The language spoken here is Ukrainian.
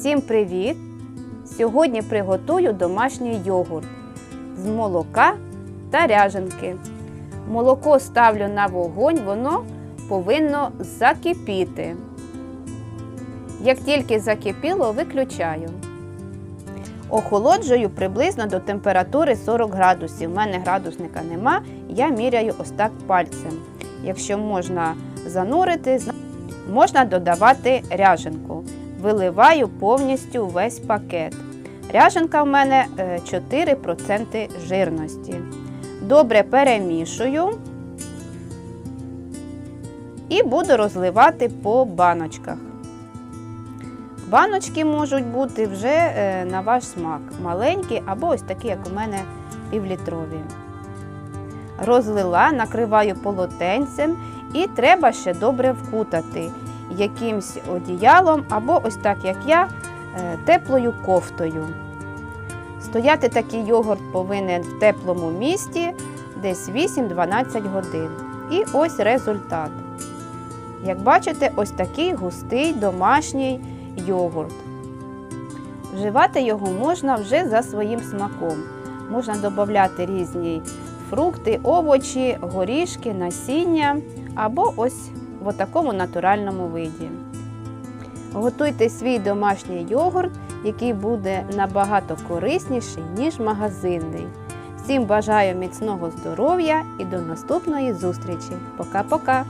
Всім привіт! Сьогодні приготую домашній йогурт з молока та ряженки. Молоко ставлю на вогонь, воно повинно закипіти. Як тільки закипіло, виключаю. Охолоджую приблизно до температури 40 градусів. У мене градусника нема, я міряю ось так пальцем. Якщо можна занурити, можна додавати ряженку. Виливаю повністю весь пакет. Ряженка в мене е, 4% жирності. Добре перемішую і буду розливати по баночках. Баночки можуть бути вже е, на ваш смак, маленькі або ось такі, як у мене півлітрові. Розлила, накриваю полотенцем і треба ще добре вкутати якимсь одіялом або ось так, як я, е, теплою кофтою. Стояти такий йогурт повинен в теплому місті десь 8-12 годин. І ось результат. Як бачите, ось такий густий домашній йогурт. Вживати його можна вже за своїм смаком. Можна додати різні фрукти, овочі, горішки, насіння або ось в такому натуральному виді. Готуйте свій домашній йогурт, який буде набагато корисніший, ніж магазинний. Всім бажаю міцного здоров'я і до наступної зустрічі. Пока-пока!